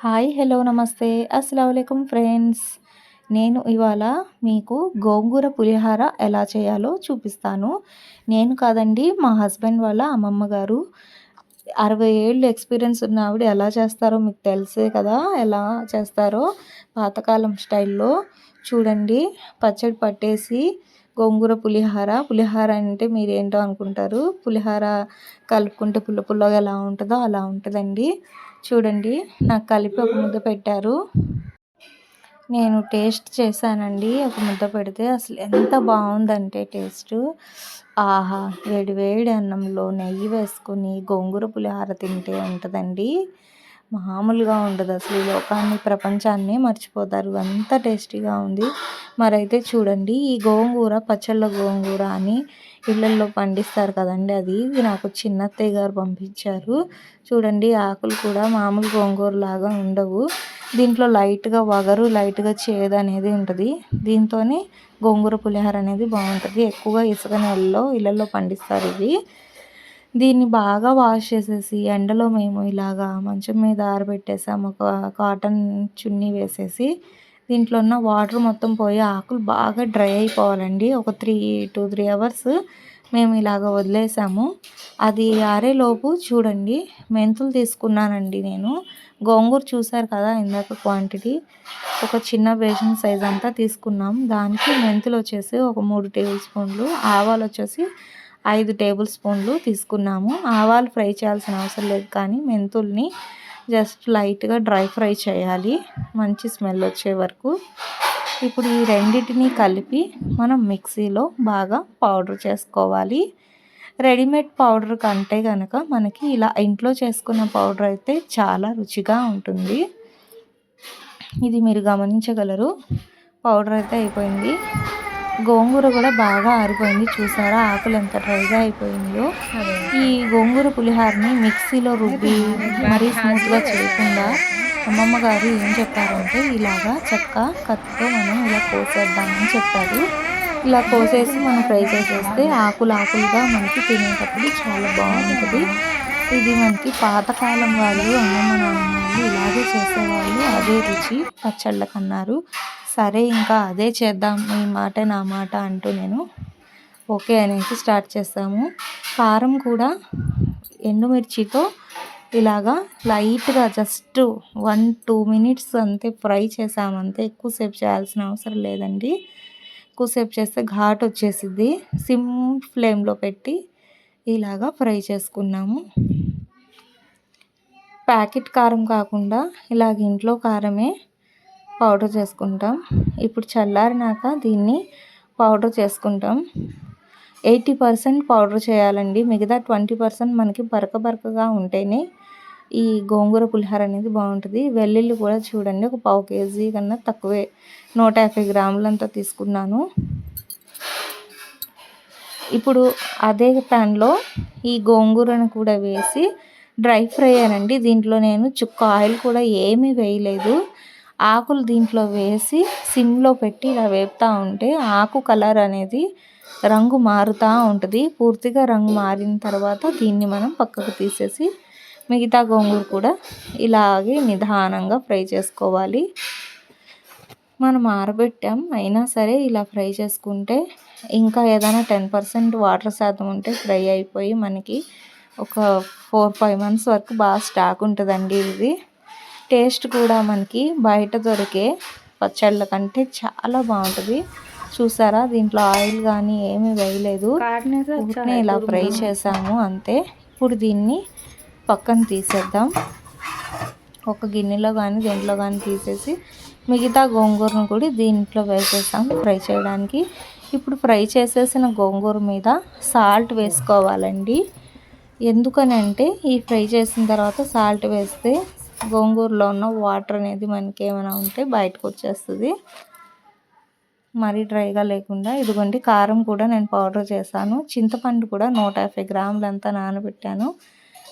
Hi hello నమస్తే. అస్సలం friends. నేను ఇవాళ మీకు గోంగూర పులిహార ఎలా చేయాలో చూపిస్తాను. నేను కాదండి మా హస్బెండ్ వాళ్ళ అమ్మమ్మ గారు. అరవై ఏళ్ళు ఎక్స్పీరియన్స్ ఉన్న ఆవిడ ఎలా చేస్తారో మీకు తెలిసే కదా ఎలా చేస్తారో పాతకాలం స్టైల్లో. చూడండి పచ్చడి పట్టేసి గోంగూర పులిహార. పులిహార అంటే మీరు ఏంటో అనుకుంటారు. పులిహార కలుపుకుంటే పుల్ల పుల్లగా ఎలా ఉంటుందో అలా ఉంటుందండి. చూడండి నాకు కలిపి ఒక ముద్ద పెట్టారు. నేను టేస్ట్ చేశానండి ఒక ముద్ద పెడితే అసలు ఎంత బాగుందంటే టేస్ట్. ఆహా వేడి వేడి అన్నంలో నెయ్యి వేసుకొని గోంగూర పులిహార తింటే ఉంటుందండి. మామూలుగా ఉండదు. అసలు ఈ లోకాన్ని ప్రపంచాన్ని మర్చిపోతారు. అంత టేస్టీగా ఉంది. మరైతే చూడండి. ఈ గోంగూర పచ్చళ్ళ గోంగూర అని ఇళ్ళల్లో పండిస్తారు కదండి అది. ఇది నాకు చిన్న అత్తయ్య గారు పంపించారు. చూడండి ఆకులు కూడా మామూలు గోంగూర లాగా ఉండవు. దీంట్లో లైట్గా వగరు లైట్గా చేదు అనేది ఉంటుంది. దీంతోనే గోంగూర పులిహోర అనేది బాగుంటుంది. ఎక్కువగా ఇసుక నెలలో ఇళ్ళల్లో పండిస్తారు ఇవి. దీన్ని బాగా వాష్ చేసేసి ఎండలో మేము ఇలాగా మంచం మీద ఆరబెట్టేసాము. ఒక కాటన్ చున్నీ వేసేసి దీంట్లో ఉన్న వాటర్ మొత్తం పోయి ఆకులు బాగా డ్రై అయిపోవాలండి. ఒక త్రీ టూ త్రీ అవర్స్ మేము ఇలాగ వదిలేసాము. అది ఆరేలోపు చూడండి మెంతులు తీసుకున్నానండి నేను. గోంగూర చూసారు కదా ఇందాక క్వాంటిటీ. ఒక చిన్న బేషన్ సైజ్ అంతా తీసుకున్నాం. దానికి మెంతులు వచ్చేసి ఒక మూడు టేబుల్ స్పూన్లు ఆవాలు వచ్చేసి ఐదు టేబుల్ స్పూన్లు తీసుకున్నాము. ఆవాలు ఫ్రై చేయాల్సిన అవసరం లేదు కానీ మెంతుల్ని జస్ట్ లైట్గా డ్రై ఫ్రై చేయాలి. మంచి స్మెల్ వచ్చే వరకు. ఇప్పుడు ఈ రెండింటిని కలిపి మనం మిక్సీలో బాగా పౌడర్ చేసుకోవాలి. రెడీమేడ్ పౌడర్ కంటే కనుక మనకి ఇలా ఇంట్లో చేసుకున్న పౌడర్ అయితే చాలా రుచిగా ఉంటుంది. ఇది మీరు గమనించగలరు. పౌడర్ అయితే అయిపోయింది. గోంగూర కూడా బాగా ఆరిపోయింది. చూసారా? ఆకులు ఎంత డ్రైగా అయిపోయిందో. ఈ గోంగూర పులిహారని మిక్సీలో రుబ్బి మరీ స్మూత్గా చేయకుండా అమ్మమ్మ గారు ఏం చెప్పారంటే ఇలాగా చెక్క కత్తితో మనం ఇలా కోసేద్దామని చెప్పారు. ఇలా కోసేసి మనం ఫ్రై చేసేస్తే ఆకులు ఆకులుగా మనకి తినేటప్పుడు చాలా బాగుంటుంది. ఇది మనకి పాతకాలం వాళ్ళు అమ్మమ్మ వాళ్ళు ఇలాగే చేసేవాళ్ళు. అదే రుచి పచ్చళ్ళకన్నారు. సరే ఇంకా అదే చేద్దాం. ఈ మాట నా మాట అంటూ నేను ఓకే అనేసి స్టార్ట్ చేస్తాము. కారం కూడా ఎండుమిర్చితో ఇలాగా లైట్గా జస్ట్ వన్ టూ మినిట్స్ అంతే ఫ్రై చేసామంతే ఎక్కువసేపు చేయాల్సిన అవసరం లేదండి. ఎక్కువసేపు చేస్తే ఘాట్ వచ్చేసిద్ది. సిమ్ ఫ్లేమ్లో పెట్టి ఇలాగా ఫ్రై చేసుకున్నాము. ప్యాకెట్ కారం కాకుండా ఇలాగ ఇంట్లో కారమే పౌడర్ చేసుకుంటాం. ఇప్పుడు చల్లారినాక దీన్ని పౌడర్ చేసుకుంటాం. ఎయిటీ పర్సెంట్ పౌడర్ చేయాలండి. మిగతా ట్వంటీ పర్సెంట్ మనకి బరక బరకగా ఉంటేనే ఈ గోంగూర పులిహోర అనేది బాగుంటుంది. వెల్లుల్లి కూడా చూడండి ఒక పావు కేజీ కన్నా తక్కువే. నూట యాభై గ్రాములంతా తీసుకున్నాను. ఇప్పుడు అదే ప్యాన్లో ఈ గోంగూరను కూడా వేసి డ్రై ఫ్రై అనండి. దీంట్లో నేను చుక్క ఆయిల్ కూడా ఏమీ వేయలేదు. ఆకులు దీంట్లో వేసి సిమ్లో పెట్టి ఇలా వేపుతూ ఉంటే ఆకు కలర్ అనేది రంగు మారుతూ ఉంటుంది. పూర్తిగా రంగు మారిన తర్వాత దీన్ని మనం పక్కకు తీసేసి మిగతా గోంగూర కూడా ఇలాగే నిదానంగా ఫ్రై చేసుకోవాలి. మనం ఆరబెట్టాం. అయినా సరే ఇలా ఫ్రై చేసుకుంటే ఇంకా ఏదైనా టెన్ పర్సెంట్ వాటర్ శాతం ఉంటే ఫ్రై అయిపోయి మనకి ఒక ఫోర్ ఫైవ్ మంత్స్ వరకు బాగా స్టాక్ ఉంటుందండి ఇది. టేస్ట్ కూడా మనకి బయట దొరికే పచ్చళ్ళ కంటే చాలా బాగుంటుంది. చూసారా? దీంట్లో ఆయిల్ కానీ ఏమీ వేయలేదు. ఇలా ఫ్రై చేసాము అంతే. ఇప్పుడు దీన్ని పక్కన తీసేద్దాం. ఒక గిన్నెలో కానీ దీంట్లో కానీ తీసేసి మిగతా గోంగూరను కూడా దీంట్లో వేసేసాం ఫ్రై చేయడానికి. ఇప్పుడు ఫ్రై చేసేసిన గోంగూర మీద సాల్ట్ వేసుకోవాలండి. ఎందుకనంటే ఈ ఫ్రై చేసిన తర్వాత సాల్ట్ వేస్తే గోంగూరలో ఉన్న వాటర్ అనేది మనకి ఏమైనా ఉంటే బయటకు వచ్చేస్తుంది. మరీ డ్రైగా లేకుండా ఇదిగోండి కారం కూడా నేను పౌడర్ చేశాను. చింతపండు కూడా నూట యాభై గ్రాములంతా నానబెట్టాను.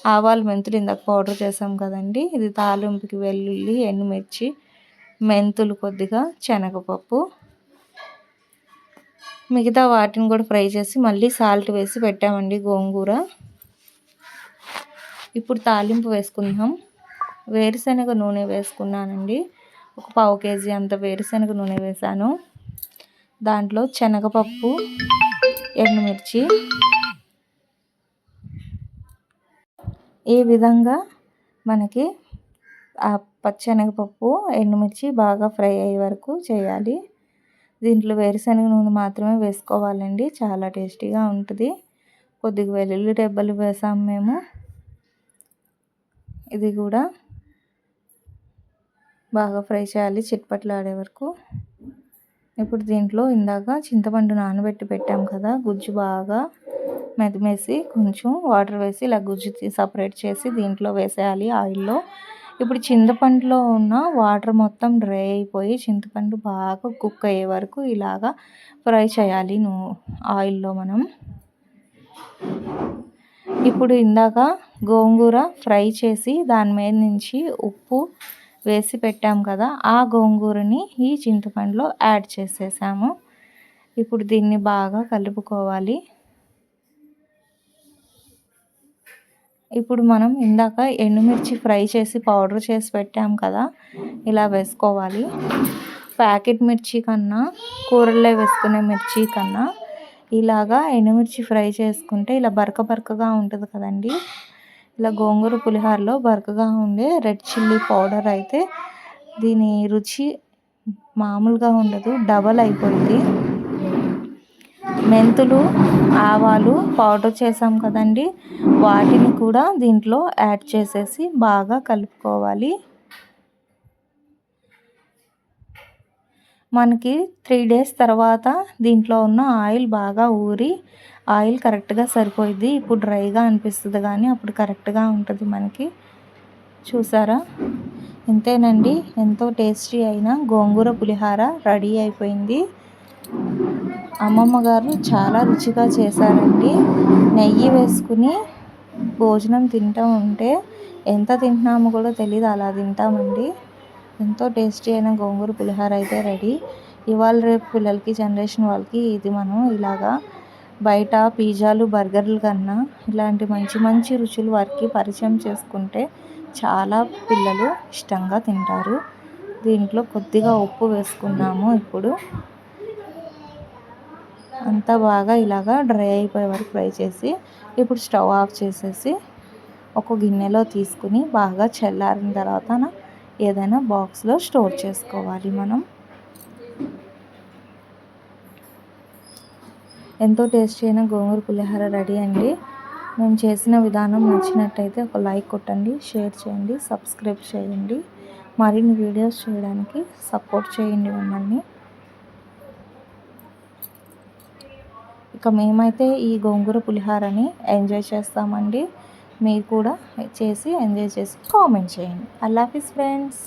ఆవాలు మెంతులు ఇందాక పౌడర్ చేసాం కదండి. ఇది తాలింపుకి వెల్లుల్లి ఎండుమిర్చి మెంతులు కొద్దిగా శనగపప్పు. మిగతా వాటిని కూడా ఫ్రై చేసి మళ్ళీ సాల్ట్ వేసి పెట్టామండి గోంగూర. ఇప్పుడు తాలింపు వేసుకుందాం. వేరుశనగ నూనె వేసుకున్నానండి. ఒక పావు కేజీ అంత వేరుశనగ నూనె వేసాను. దాంట్లో శనగపప్పు ఎండుమిర్చి ఈ విధంగా మనకి ఆ పచ్చనగపప్పు ఎండుమిర్చి బాగా ఫ్రై అయ్యే వరకు చేయాలి. దీంట్లో వేరుశనగ నూనె మాత్రమే వేసుకోవాలండి. చాలా టేస్టీగా ఉంటుంది. కొద్దిగా వెల్లుల్లి రెబ్బలు వేసాము మేము. ఇది కూడా బాగా ఫ్రై చేయాలి చిట్పట్లు ఆడే వరకు. ఇప్పుడు దీంట్లో ఇందాక చింతపండు నానబెట్టి పెట్టాం కదా గుజ్జు బాగా మెదిమేసి కొంచెం వాటర్ వేసి ఇలా గుజ్జు సపరేట్ చేసి దీంట్లో వేసేయాలి ఆయిల్లో. ఇప్పుడు చింతపండులో ఉన్న వాటర్ మొత్తం డ్రై అయిపోయి చింతపండు బాగా కుక్ అయ్యే వరకు ఇలాగా ఫ్రై చేయాలి నువ్వు ఆయిల్లో మనం. ఇప్పుడు ఇందాక గోంగూర ఫ్రై చేసి దాని మీద నుంచి ఉప్పు వేసి పెట్టాం కదా ఆ గోంగూరని ఈ చింతపండులో యాడ్ చేసేసాము. ఇప్పుడు దీన్ని బాగా కలుపుకోవాలి. ఇప్పుడు మనం ఇందాక ఎండుమిర్చి ఫ్రై చేసి పౌడర్ చేసి పెట్టాం కదా ఇలా వేసుకోవాలి. ప్యాకెట్ మిర్చి కన్నా కూరల్లో వేసుకునే మిర్చి కన్నా ఇలాగా ఎండుమిర్చి ఫ్రై చేసుకుంటే ఇలా బరక బరకగా ఉంటుంది కదండి. ఇలా గోంగూర పులిహోరలో బరకగా ఉండే రెడ్ చిల్లీ పౌడర్ అయితే దీని రుచి మామూలుగా ఉండదు డబల్ అయిపోయింది మెంతులు ఆవాలు పౌడర్ చేసాం కదండి వాటిని కూడా దీంట్లో యాడ్ చేసేసి బాగా కలుపుకోవాలి. మనకి త్రీ డేస్ తర్వాత దీంట్లో ఉన్న ఆయిల్ బాగా ఊరి ఆయిల్ కరెక్ట్గా సరిపోయింది ఇప్పుడు డ్రైగా అనిపిస్తుంది కానీ అప్పుడు కరెక్ట్గా ఉంటుంది మనకి. చూసారా? ఇంతేనండి. ఎంతో టేస్టీ అయిన గోంగూర పులిహార రెడీ అయిపోయింది. అమ్మమ్మ గారు చాలా రుచిగా చేశారండి. నెయ్యి వేసుకుని భోజనం తింటూ ఉంటే ఎంత తింటున్నామో కూడా తెలియదు అలా తింటామండి. ఎంతో టేస్టీ అయిన గోంగూర పులిహోర అయితే రెడీ. ఇవాళ రేపు పిల్లలకి జనరేషన్ వాళ్ళకి ఇది మనం ఇలాగా బయట పిజ్జాలు బర్గర్లు కన్నా ఇలాంటి మంచి మంచి రుచులు వారికి పరిచయం చేసుకుంటే చాలా పిల్లలు ఇష్టంగా తింటారు. దీంట్లో కొద్దిగా ఉప్పు వేసుకున్నాము ఇప్పుడు. అంతా బాగా ఇలాగా డ్రై అయిపోయే వరకు ఫ్రై చేసి ఇప్పుడు స్టవ్ ఆఫ్ చేసేసి ఒక గిన్నెలో తీసుకుని బాగా చల్లారిన తర్వాత ఏదైనా బాక్స్లో స్టోర్ చేసుకోవాలి మనం. ఎంతో టేస్టీ అయిన గోంగూర పులిహోర రెడీ అండి. మేము చేసిన విధానం నచ్చినట్టయితే ఒక లైక్ కొట్టండి షేర్ చేయండి సబ్స్క్రైబ్ చేయండి. మరిన్ని వీడియోస్ చేయడానికి సపోర్ట్ చేయండి మమ్మల్ని. ఇక మేమైతే ఈ గోంగూర పులిహారని ఎంజాయ్ చేస్తామండి. మీరు కూడా చేసి ఎంజాయ్ చేసి కామెంట్ చేయండి. అల్లాఫీస్ ఫ్రెండ్స్